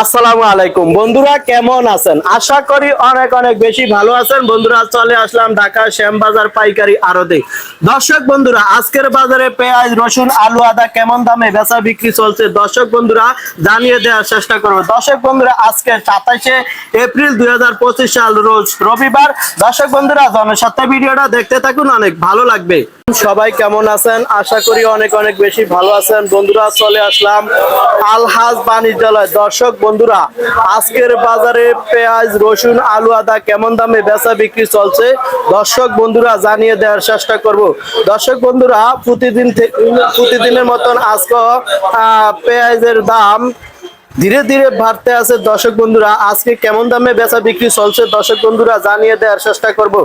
আসসালামু আলাইকুম। বন্ধুরা, কেমন আছেন? আশা করি অনেক অনেক বেশি ভালো আছেন। বন্ধুরা, চলে আসলাম ঢাকা শ্যামবাজার পাইকারি আড়তে। দর্শক বন্ধুরা, আজকের বাজারে পেঁয়াজ, রসুন, আলু, আদা কেমন দামে বেচা বিক্রি চলছে? দর্শক বন্ধুরা, জানিয়ে দেওয়ার চেষ্টা করব। দর্শক বন্ধুরা, আজকে সাতাশে এপ্রিল দুই হাজার পঁচিশ সাল রোজ রবিবার। দর্শক বন্ধুরা জনসত্তা ভিডিওটা দেখতে থাকুন, অনেক ভালো লাগবে। সবাই কেমন আছেন? আশা করি অনেক অনেক বেশি ভালো আছেন। বন্ধুরা, চলে আসলাম আলহাজ বাণিজ্যালয়। দর্শক, বন্ধুরা, আজকের বাজারে পেঁয়াজ, রসুন, আলু, আদা কেমন দামে বেচা বিক্রি চলছে? দর্শক, বন্ধুরা, জানিয়ে দেওয়ার চেষ্টা করব। দর্শক, বন্ধুরা, প্রতিদিন প্রতিদিনের মতন আজকে পেঁয়াজের দাম ধীরে ধীরে বাড়তে আছে। দর্শক, বন্ধুরা, আজকে কেমন দামে বেচা বিক্রি চলছে? দর্শক, বন্ধুরা, জানিয়ে দেওয়ার চেষ্টা করব।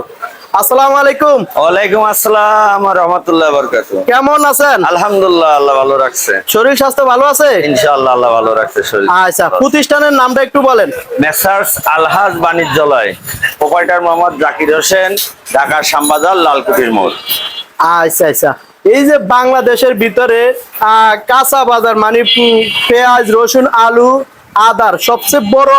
আসসালামু আলাইকুম। ওয়ালাইকুম আসসালাম রহমতুল্লাহ বরকাত কেমন আছেন? আলহামদুলিল্লাহ আল্লাহ ভালো রাখছে। শরীর স্বাস্থ্য ভালো আছে? ইনশাআল্লাহ আল্লাহ ভালো রাখছে শরীর। আচ্ছা প্রতিষ্ঠানের নামটা একটু বলেন। মেসার্স আলহাজ বাণিজ্যালয় প্রোপাইটার মোহাম্মদ জাকির হোসেন ঢাকা শ্যামবাজার লালকুটির মোড়। আচ্ছা আচ্ছা। এই যে বাংলাদেশের ভিতরে আহ, কাঁচা বাজার মানে পেঁয়াজ রসুন আলু আদার সবচেয়ে বড়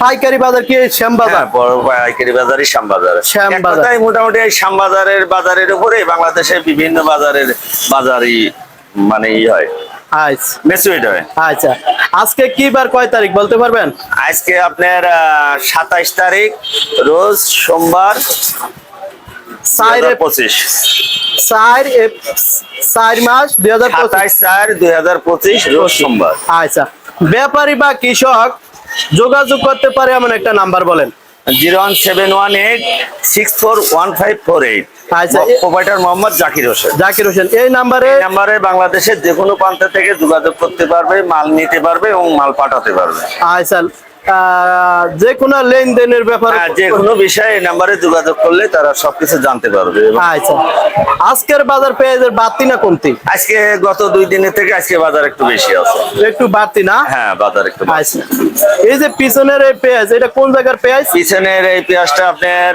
পাইকারি বাজার কি শ্যামবাজার হ্যাঁ, বড় পাইকারি বাজারই শ্যামবাজার শ্যামবাজার। মোটামুটি এই শ্যামবাজারের বাজারের উপরে বাংলাদেশের বিভিন্ন বাজারের বাজারই মানে ই হয়। আচ্ছা আজকে কি বার কয় তারিখ বলতে পারবেন? আজকে আপনার সাতাইশ তারিখ রোজ সোমবার চার মাস দুই হাজার পঁচিশ। চার দুই হাজার পঁচিশ রোজ সোমবার। আচ্ছা ব্যাপারী বা কৃষক যোগাযোগ করতে পারে এমন একটা নাম্বার বলেন। Zero one seven one eight six four one five four eight. আচ্ছা, প্রোভাইডার মোহাম্মদ জাকির হোসেন। জাকির হোসেন এই নাম্বারে নাম্বারে বাংলাদেশের যে কোনো প্রান্ত থেকে যোগাযোগ করতে পারবে মাল নিতে পারবে এবং মাল পাঠাতে পারবে। আচ্ছা যে কোনো লেনদেনের ব্যাপারে হ্যাঁ, যে কোনো বিষয়ে এই নাম্বারে যোগাযোগ করলে তারা সবকিছু জানতে পারবে। আচ্ছা। আজকের বাজার পেঁয়াজের বাড়তি না কমতি? আজকে গত দুই দিনের থেকে আজকে বাজার একটু বেশি আছে। একটু বাড়তি না? হ্যাঁ বাজার একটু আচ্ছা। এই যে পিছনের এই পেঁয়াজ এটা কোন জায়গার পেঁয়াজ? পিছনের এই পেঁয়াজটা আপনার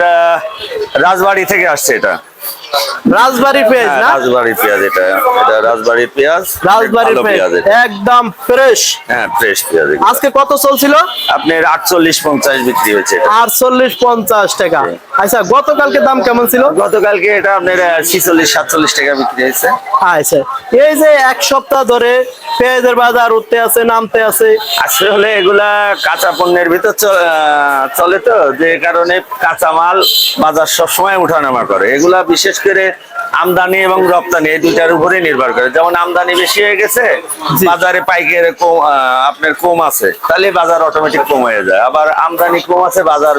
রাজবাড়ি থেকে আসছে এটা। রাজবাড়ির পেঁয়াজ না? রাজবাড়ির পেঁয়াজ এটা এটা রাজবাড়ির পেঁয়াজ রাজবাড়ির ভালো পেঁয়াজ একদম ফ্রেশ। হ্যাঁ ফ্রেশ পেঁয়াজ আজকে কত চলছিল? আপনার আটচল্লিশ পঞ্চাশ বিক্রি হয়েছে এটা। আটচল্লিশ পঞ্চাশ টাকা। আচ্ছা গতকালকে দাম কেমন ছিল? গতকালকে এটা আপনার ছিচল্লিশ সাতচল্লিশ টাকা বিক্রি হয়েছে। আচ্ছা এই যে এক সপ্তাহ ধরে পেঁয়াজের বাজার উঠতে আছে নামতে আছে। আসলে এগুলা কাঁচা পণ্যের ভিতর চলে তো যে কারণে কাঁচা মাল বাজার সবসময় উঠানামা করে। এগুলা বিশেষ করে আমদানি এবং রপ্তানি এই দুইটার উপরে নির্ভর করে। যেমন আমদানি বেশি হয়ে গেছে বাজারে পাইকারি কম আপনার কম আছে তাহলে বাজার অটোমেটিক কম হয়ে যায়। আবার আমদানি কম আছে বাজার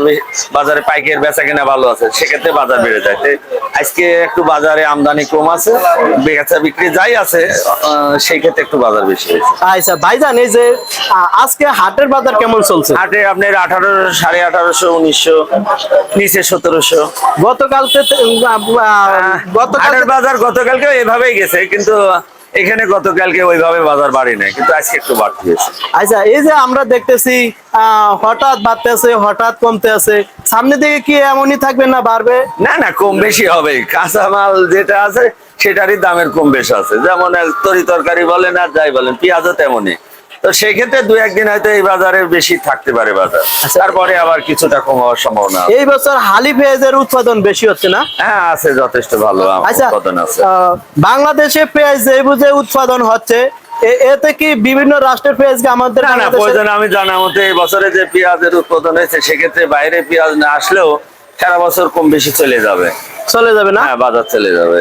বাজারে পাইকারি বেচা কিনা ভালো আছে সেক্ষেত্রে বাজার বেড়ে যায়। আজকে একটু বাজারে আমদানি কম আছে বেচা বিক্রি যাই আছে সেই ক্ষেত্রে একটু বাজার বেশি হয়েছে। আচ্ছা ভাইজান এই যে আজকে হাটের বাজার কেমন চলছে? হাটে আপনার আঠারো সাড়ে আঠারোশো উনিশশো নিচে সতেরোশো। আ- গতকাল হাটের বাজার গতকালকে এভাবেই গেছে কিন্তু এখানে গতকালকে ওইভাবে বাজার বাড়ি নাই কিন্তু আজকে একটু বাড়তি আচ্ছা এই যে আমরা দেখতেছি আহ, হঠাৎ বাড়তে আছে হঠাৎ কমতে আছে। সামনে দিকে কি এমনই থাকবে না বাড়বে? না না কম বেশি হবে। কাঁচা মাল যেটা আছে সেটারই দামের কম বেশি আছে। যেমন তরি তরকারি বলেন আর যাই বলেন পেঁয়াজও তেমনই। তো সেই ক্ষেত্রে দু একদিন হয়তো এই বাজারে বেশি থাকতে পারে বাজার। আচ্ছা। তারপরে আবার কিছুটা কম হওয়ার সম্ভাবনা এই বছর হালি পেঁয়াজের উৎপাদন বেশি হচ্ছে না? হ্যাঁ আছে যথেষ্ট ভালো আচ্ছা উৎপাদন আছে। বাংলাদেশে পেঁয়াজ যে বুঝে উৎপাদন হচ্ছে এতে কি বিভিন্ন রাষ্ট্রের পেঁয়াজকে আমাদের না না প্রয়োজন আমি জানা মতে এই বছরে যে পেঁয়াজের উৎপাদন হয়েছে সেক্ষেত্রে বাইরে পেঁয়াজ না আসলেও সারা বছর কম বেশি চলে যাবে। চলে যাবে না? হ্যাঁ বাজার চলে যাবে।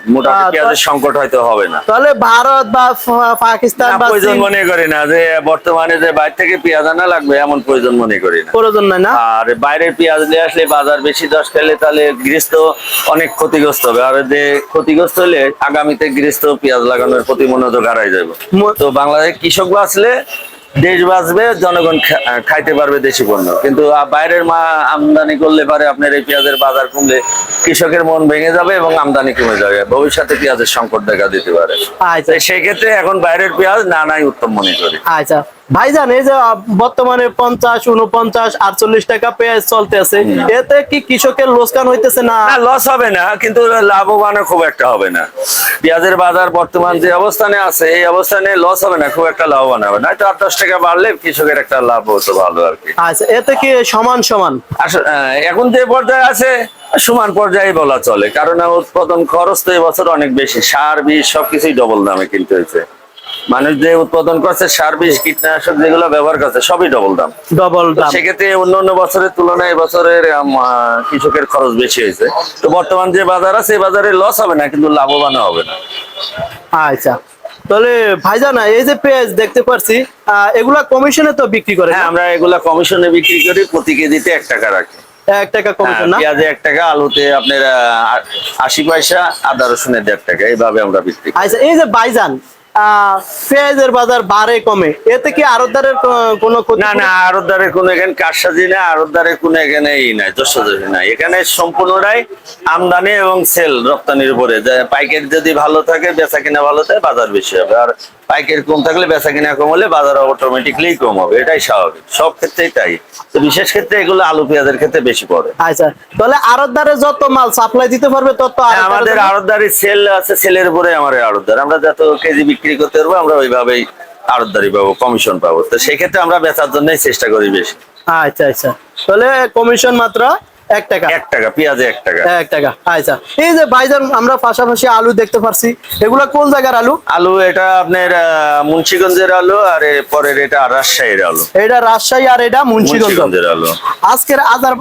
আচ্ছা। এইভাবে মোটামুটি আহ, পেঁয়াজের সংকট হয়তো হবে না। তাহলে ভারত বা পাকিস্তান প্রয়োজন মনে করি না যে বর্তমানে যে বাইরে থেকে পেঁয়াজ আনা লাগবে এমন প্রয়োজন মনে করি না। প্রয়োজন নাই না? আর বাইরে পেঁয়াজ নিয়ে আসলে বাজার বেশি দশ খেলে তাহলে গৃহস্থ অনেক ক্ষতিগ্রস্ত হবে। আর যে ক্ষতিগ্রস্ত হলে আগামীতে গৃহস্থ পেঁয়াজ লাগানোর প্রতি মনোযোগ হারাই যাবে। তো বাংলাদেশ কৃষক বাঁচলে দেশ বাঁচবে জনগণ খাইতে পারবে দেশি পণ্য। কিন্তু বাইরের মা আমদানি করলে পারে আপনার এই পেঁয়াজের বাজার কমলে কৃষকের মন ভেঙে যাবে এবং আমদানি কমে যাবে। ভবিষ্যতে পেঁয়াজের সংকট দেখা দিতে পারে। আচ্ছা। তো সেই ক্ষেত্রে এখন বাইরের পেঁয়াজ না নাই উত্তম মনে করি। আচ্ছা। ভাইজান এই যে বর্তমানে পঞ্চাশ উনপঞ্চাশ আটচল্লিশ টাকা পেঁয়াজ চলতে আছে এতে কি কৃষকের লোকসান হইতেছে না? লস হবে না কিন্তু লাভবান খুব একটা হবে না। পেঁয়াজের বাজার বর্তমান যে অবস্থানে আছে এই অবস্থানে লস হবে না খুব একটা লাভবান হবে না। হয়তো আট দশ টাকা বাড়লে কৃষকের একটা লাভ হতো ভালো আর কি। আচ্ছা এতে কি সমান সমান আসলে এখন যে পর্যায়ে আছে সমান পর্যায়ে বলা চলে কারণ উৎপাদন খরচ তো এবছর অনেক বেশি। সার বীজ সবকিছুই ডবল দামে কিনতে হয়েছে। মানুষ যে উৎপাদন করছে সার বীজ কীটনাশক যেগুলো ব্যবহার করছে সবই ডবল দাম। ডবল দাম। সেক্ষেত্রে অন্য অন্য বছরের তুলনায় এবছরের কৃষকের খরচ বেশি হয়েছে। তো বর্তমান যে বাজার আছে এই বাজারে লস হবে না কিন্তু লাভবান হবে না। আচ্ছা। তাহলে ভাইজান এই যে পেঁয়াজ দেখতে পারছি এগুলা কমিশনে তো বিক্রি করে হ্যাঁ আমরা এগুলা কমিশনে বিক্রি করি প্রতি কেজিতে এক টাকা রাখি। এক টাকা কমিশন হ্যাঁ, না? পেঁয়াজে এক টাকা আলুতে আপনার আশি পয়সা আদা রসুনের দেড় টাকা এইভাবে আমরা বিক্রি আচ্ছা এই যে বাইজান পেঁয়াজের বাজার বাড়ে কমে এতে কি আরতদারের কোনো ক্ষতি না না আরতদারের কোনো এখানে কারসাজি না আরতদারের কোনো এখানে ই নাই এখানে সম্পূর্ণটাই আমদানি এবং সেল রপ্তানির উপরে। পাইকারি যদি ভালো থাকে বেচা কিনা ভালো থাকে বাজার বেশি হবে। আর পাইকারি কম থাকলে বেচা কিনা কম হলে বাজার অটোমেটিকলি কম হবে এটাই স্বাভাবিক। সব ক্ষেত্রেই তাই। তো বিশেষ ক্ষেত্রে এগুলো আলু পেঁয়াজের ক্ষেত্রে বেশি পড়ে। আচ্ছা তাহলে আরতদারে যত মাল সাপ্লাই দিতে পারবে তত হ্যাঁ, আমাদের আড়তদারি সেল আছে সেলের উপরে আমার আড়তদার। আমরা যত কেজি বিক্রি করতে পারব আমরা ওইভাবেই আড়তদারি পাবো কমিশন পাবো। তো সেই ক্ষেত্রে আমরা বেচার জন্যই চেষ্টা করি বেশি। আচ্ছা আচ্ছা। তাহলে কমিশন মাত্র এক টাকা। এক টাকা পেঁয়াজে এক টাকা। এক টাকা। আচ্ছা এই যে ভাইজান আমরা পাশাপাশি আলু দেখতে এগুলা কোন জায়গার আলু? আলু এটা আপনার মুন্সিগঞ্জের আলু আর পরের এটা রাজশাহীর আলু। এটা রাজশাহী আর এটা মুন্সিগঞ্জের আলু। আজকের আজার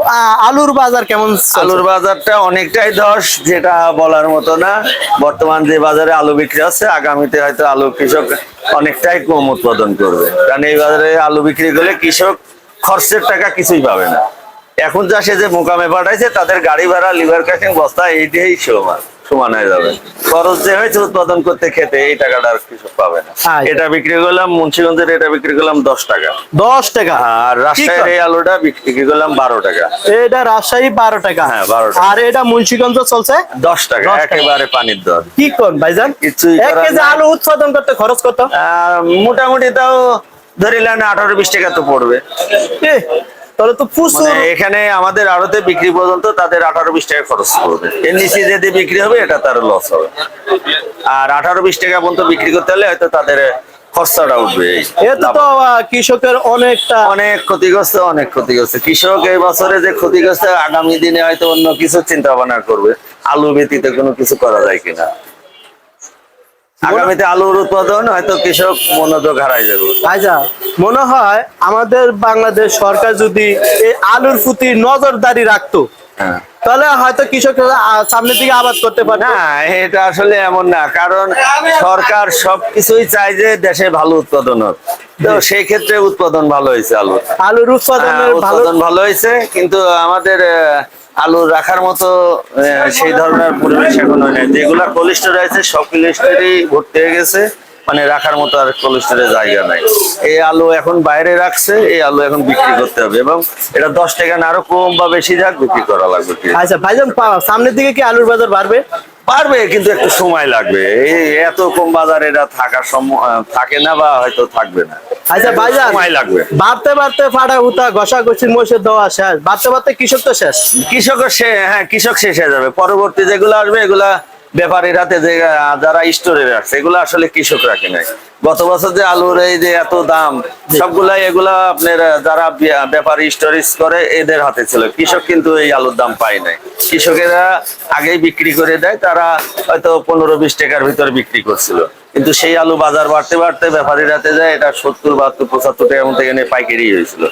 আলুর বাজার কেমন আলুর বাজারটা অনেকটাই ধস যেটা বলার মতো না। বর্তমান যে বাজারে আলু বিক্রি হচ্ছে আগামীতে হয়তো আলু কৃষক অনেকটাই কম উৎপাদন করবে। কারণ এই বাজারে আলু বিক্রি করলে কৃষক খরচের টাকা কিছুই পাবে না। এখন যা সে যে মোকামে পাঠাইছে তাদের গাড়ি ভাড়া লিভার ক্যাশিং বস্তা এইটাই সমান সমান হয়ে যাবে। খরচ যে হয়েছে উৎপাদন করতে খেতে এই টাকাটা আর কৃষক পাবে না। এটা বিক্রি করলাম মুন্সিগঞ্জের এটা বিক্রি করলাম দশ টাকা। দশ টাকা? আর রাজশাহীর এই আলুটা বিক্রি করলাম বারো টাকা। এটা রাজশাহী বারো টাকা। হ্যাঁ, 12 টাকা। আর এটা মুন্সিগঞ্জ চলছে? দশ টাকা একেবারে পানির দর। কি কোন ভাইজান? নাই। আলু উৎপাদন করতে খরচ কত? মোটামুটি তাও ধরিলেন আঠারো বিশ টাকা তো পড়বে। তাহলে তো প্রচুর মানে এখানে আমাদের আড়তে বিক্রি পর্যন্ত তাদের আঠারো বিশ টাকা খরচ করবে এর নিচে যদি বিক্রি হবে এটা তার লস হবে। আর আঠারো বিশ টাকা পর্যন্ত বিক্রি করতে হলে হয়তো তাদের খরচাটা উঠবে। এতে তো কৃষকের অনেকটা অনেক ক্ষতিগ্রস্ত অনেক ক্ষতিগ্রস্ত। কৃষক এই বছরে যে ক্ষতিগ্রস্ত আগামী দিনে হয়তো অন্য কিছু চিন্তা ভাবনা করবে। আলু ব্যতীত কোনো কিছু করা যায় কিনা। আগামীতে আলুর উৎপাদন হয়তো কৃষক মনোযোগ হারাই যাবে। আচ্ছা মনে হয় আমাদের বাংলাদেশ সরকার যদি এই আলুর প্রতি নজরদারি রাখতো হ্যাঁ। তাহলে হয়তো সামনের দিকে আবাদ করতে পারতো। না এটা আসলে এমন না কারণ সরকার সবকিছুই চায় যে দেশে ভালো উৎপাদন হোক। তো সেই ক্ষেত্রে উৎপাদন ভালো হয়েছে আলু আলুর ভালো উৎপাদন ভালো হয়েছে কিন্তু আমাদের আলু রাখার মতো সেই ধরনের পরিবেশ এখন হয় না যেগুলা কোলেস্টোর আছে সব কোলেস্টোরই ভর্তি হয়ে গেছে। মানে রাখার মতো আর কোলেস্টোরের জায়গা নাই। এই আলু এখন বাইরে রাখছে এই আলু এখন বিক্রি করতে হবে। এবং এটা দশ টাকা না আরও কম বা বেশি যাক বিক্রি করা লাগবে আচ্ছা ভাইজান সামনের দিকে কি আলুর বাজার বাড়বে? পারবে কিন্তু একটু সময় লাগবে। এই এত কম বাজার এটা থাকার সম- আহ, থাকে না বা হয়তো থাকবে না। আচ্ছা ভাইজান সময় লাগবে। বাড়তে বাড়তে ফাটা হুতা ঘষা ঘষির মশের দেওয়া শেষ। বাড়তে বাড়তে কৃষক তো শেষ। কৃষকের সে হ্যাঁ কৃষক শেষ হয়ে যাবে। পরবর্তী যেগুলো আসবে এগুলা ব্যাপারীর হাতে যে যারা স্টোরে রাখছে এগুলো আসলে কৃষক রাখে নাই গত বছর যে আলুর এই যে এত দাম সবগুলাই এগুলা আপনার যারা ব্য- ব্যাপারী স্টোরেজ করে এদের হাতে ছিল। কৃষক কিন্তু এই আলুর দাম পায় নাই। কৃষকেরা আগেই বিক্রি করে দেয় তারা হয়তো পনেরো বিশ টাকার ভিতরে বিক্রি করছিল। কিন্তু সেই আলু বাজার বাড়তে বাড়তে ব্যাপারীর হাতে যায় এটা সত্তর বাহাত্তর পঁচাত্তর টাকার মতো এখানে পাইকারি হয়েছিল।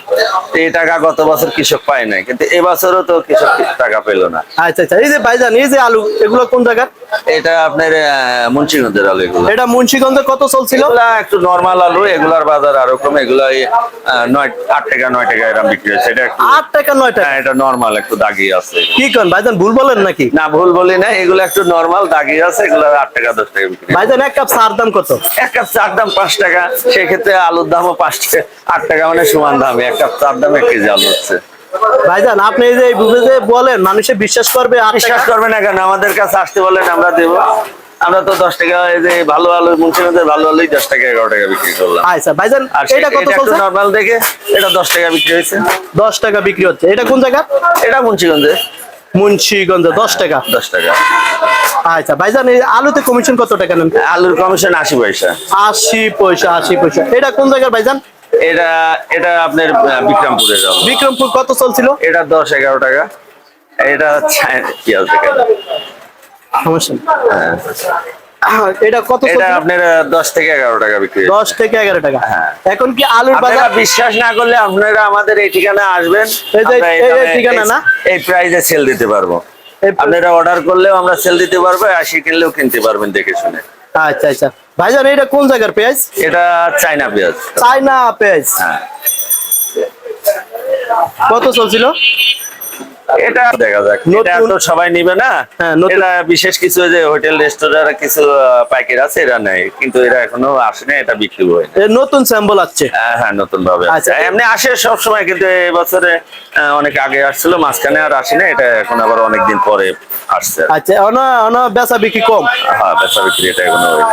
এই টাকা গত বছর কৃষক পায় নাই কিন্তু এবছরও তো কৃষক টাকা পেল না। আচ্ছা আচ্ছা এই যে ভাইজান এই যে আলু এগুলো কোন জায়গার? এটা আপনার মুন্সিগঞ্জের আলু এগুলো। এটা মুন্সিগঞ্জে কত চলছিল? একটু নর্মাল আলু এগুলার বাজার আরও কম এগুলা নয় আট টাকা নয় টাকা এরকম বিক্রি হয়েছে। এটা আট টাকা নয় টাকা? হ্যাঁ এটা নর্মাল একটু দাগি আছে কি কন ভাইজান ভুল বলেন নাকি? না ভুল বলি না এগুলো একটু নর্মাল দাগি আছে এগুলো আট টাকা দশ টাকা বিক্রি ভাইজান এক কাপ চার দাম কত? এক কাপ চার দাম পাঁচ টাকা। সেক্ষেত্রে আলুর দামও পাঁচ টাকা আট টাকা মানে সমান দামে। এক কাপ চার দাম এক কেজি আলু হচ্ছে। ভাইজান আপনি যে বুঝে যে বলেন মানুষে বিশ্বাস করবে বিশ্বাস করবে না কেন? আমাদের কাছে আসতে বলেন আমরা দেব। আমরা তো দশ টাকা এই যে ভালো আলু মুন্সিগঞ্জের ভালো আলুই দশ টাকা এগারো টাকা বিক্রি করলাম। আচ্ছা ভাইজান এটা কত চলছে? নর্মাল দেখে এটা দশ টাকা বিক্রি হয়েছে। দশ টাকা বিক্রি হচ্ছে। এটা কোন জায়গা? এটা মুন্সিগঞ্জে। মুন্সিগঞ্জে দশ টাকা? দশ টাকা। আচ্ছা ভাইজান এই আলুতে কমিশন কত টাকা নেন? আলুর কমিশন আশি পয়সা। আশি পয়সা আশি পয়সা। এটা কোন জায়গার ভাইজান? এটা এটা আপনার বিক্রমপুরের বিক্রমপুরে বিক্রমপুর কত চলছিল? এটা দশ এগারো টাকা। এটা পেঁয়াজ দেখে সমস্যা হ্যাঁ। এটা কত এটা আপনার আহ, দশ থেকে এগারো টাকা বিক্রি হয়েছে। দশ থেকে এগারো টাকা। হ্যাঁ। এখন কি আলুর আপনারা বিশ্বাস না করলে আপনারা আমাদের এই ঠিকানা আসবেন। এই যে- ঠিকানা না? এই প্রাইজে সেল দিতে পারব। আপনারা অর্ডার করলেও আমরা সেল দিতে পারব আশি কিনলেও কিনতে পারবেন দেখে শুনে। আচ্ছা আচ্ছা। ভাইজান এটা কোন জায়গার পেঁয়াজ? এটা চাইনা পেঁয়াজ। চাইনা পেঁয়াজ। হ্যাঁ। কত চলছিল? এটা দেখা যাক এটা তো সবাই নিবে না। হ্যাঁ, এটা বিশেষ কিছু যে হোটেল রেস্টুরেন্ট কিছু আহ, আছে এরা নেই কিন্তু এরা এখনও আসে না এটা বিক্রি হয় নতুন স্যাম্পল আছে নতুন ভাবে আচ্ছা। এমনি আসে সব সময় কিন্তু এবছরে আহ, অনেক আগে আসছিল মাঝখানে আর আসে না এটা এখন আবার অনেকদিন পরে আসছে। আচ্ছা অন অন বেচা বিক্রি কম? হ্যাঁ বেচা বিক্রি এটা এখনও হয়।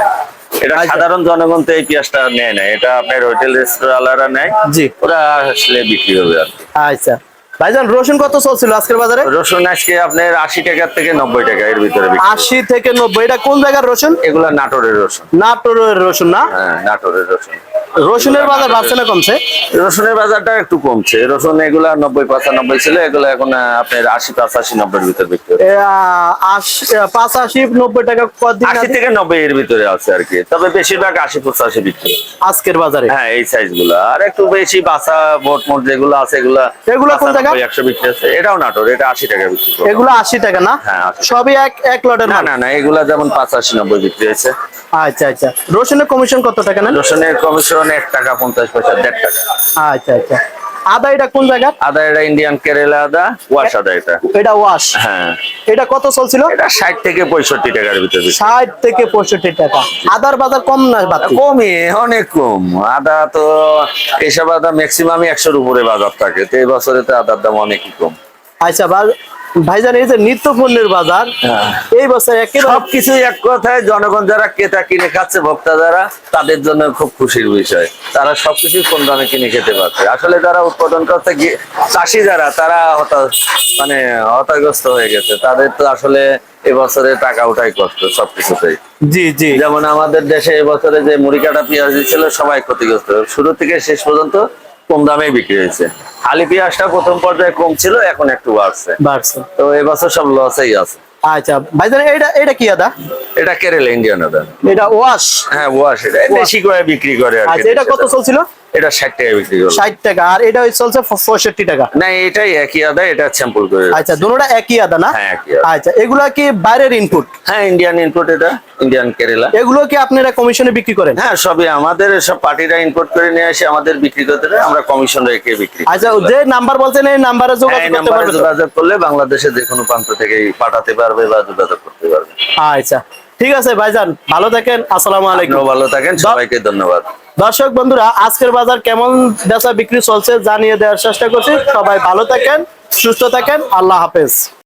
এটা আচ্ছা। সাধারণ জনগণ তো এই পেঁয়াজটা নেয় না এটা আপনার হোটেল রেস্টুরেন্টরা নেয়। জি। ওরা আসলে বিক্রি হবে আর আচ্ছা। ভাইজান রসুন কত চলছিল আজকের বাজারে? রসুন আজকে আপনার আশি টাকার থেকে নব্বই টাকা এর ভিতরে আশি থেকে নব্বই এটা কোন জায়গার রসুন? এগুলা নাটোরের রসুন। নাটোরের রসুন না? হ্যাঁ নাটোরের রসুন। রসুনের বাজার বাড়ছে না কমছে? রসুনের বাজারটা একটু কমছে। রসুন এগুলা নব্বই পঁচানব্বই ছিল এগুলো এখন আপনার আশি পঁচাশি নব্বইয়ের ভিতরে বিক্রি পাঁচাশি নব্বই টাকা আশি থেকে নব্বই এর ভিতরে আছে আর কি। তবে বেশিরভাগ আশি পঁচাশি বিক্রি আজকের বাজারে? হ্যাঁ এই সাইজগুলা আর একটু বেশি বাসা মোট মোট যেগুলো আছে এগুলা এগুলো কোন জায়গা? একশো বিক্রি আছে এটাও নাটোর এটা আশি টাকা বিক্রি। এগুলো আশি টাকা না? হ্যাঁ, সবই এক এক লটের না না না এগুলা যেমন পাঁচাশি নব্বই বিক্রি হয়েছে। আচ্ছা আচ্ছা। রসুনের কমিশন কত টাকা না রসুনের কমিশন এক টাকা পঞ্চাশ পয়সা দেড় টাকা। আচ্ছা আচ্ছা। আদা এটা কোন জায়গা আদা এটা ইন্ডিয়ান কেরালা আদা ওয়াশ আদা এটা। এটা ওয়াশ হ্যাঁ। এটা কত চলছিল? এটা ষাট থেকে পঁয়ষট্টি টাকার ভিতরে বিক্রি। ষাট থেকে পঁয়ষট্টি টাকা। আদার বাজার কম না কমই অনেক কম। আদা তো এসব আদা ম্যাক্সিমাম একশোর উপরে বাজার থাকে। তো এই বছরে তো আদার দাম অনেকই কম। আচ্ছা ভাইজান এই যে নিত্য পণ্যের বাজার হ্যাঁ। এই বছর সবকিছু এক কথায় জনগণ যারা ক্রেতা কিনে খাচ্ছে ভোক্তা যারা তাদের জন্য খুব খুশির বিষয়। তারা সবকিছু কম দামে কিনে খেতে পারছে আসলে যারা উৎপাদন করতে চাষি যারা তারা হতাশ মানে হতাগ্রস্ত হয়ে গেছে। তাদের তো আসলে এবছরে টাকা উঠাই কষ্ট সবকিছুতেই। জি জি। যেমন আমাদের দেশে এবছরে যে মুড়ি কাটা পেঁয়াজ দিচ্ছিল সবাই ক্ষতিগ্রস্ত। শুরু থেকে শেষ পর্যন্ত কম দামে বিক্রি হয়েছে। আলি পেঁয়াজটা প্রথম পর্যায়ে কম ছিল এখন একটু বাড়ছে। বাড়ছে। তো এবছর সব লসেই আছে। আচ্ছা ভাইজান এটা এটা কি আদা? এটা কেরালা ইন্ডিয়ান আদা। এটা ওয়াশ? হ্যাঁ ওয়াশ। এটা বেশি করে বিক্রি করে আর আচ্ছা এটা কত চলছিল? এটা ষাট টাকা বিক্রি করল ষাট টাকা আর এটা চলছে পঁয়ষট্টি টাকা। না এটাই একই আদা এটা স্যাম্পল করে আচ্ছা দুটোটা একই আদা না? হ্যাঁ, একই আদা। আচ্ছা এগুলা কি বাইরের ইনপুট হ্যাঁ ইন্ডিয়ান ইনপুট এটা ইন্ডিয়ান কেরালা এগুলো কি আপনারা কমিশনে বিক্রি করেন? হ্যাঁ সবই আমাদের সব পার্টিরা ইনপুট করে নিয়ে আসে আমাদের বিক্রি করতে আমরা কমিশন রেখে বিক্রি করি। আচ্ছা যে নাম্বার বলছেন এই নাম্বারে হ্যাঁ, যোগাযোগ এই করতে পারবে? যোগাযোগ করলে বাংলাদেশের যে কোনো প্রান্ত থেকে পাঠাতে পারবে বা যোগাযোগ করতে পারবে। আচ্ছা ঠিক আছে ভাইজান ভালো থাকেন আসসালামু আলাইকুম। ভালো থাকেন সবাইকে ধন্যবাদ। দর্শক বন্ধুরা আজকের বাজার কেমন বেচা বিক্রি চলছে জানিয়ে দেওয়ার চেষ্টা করছি। সবাই ভালো থাকেন সুস্থ থাকেন আল্লাহ হাফেজ।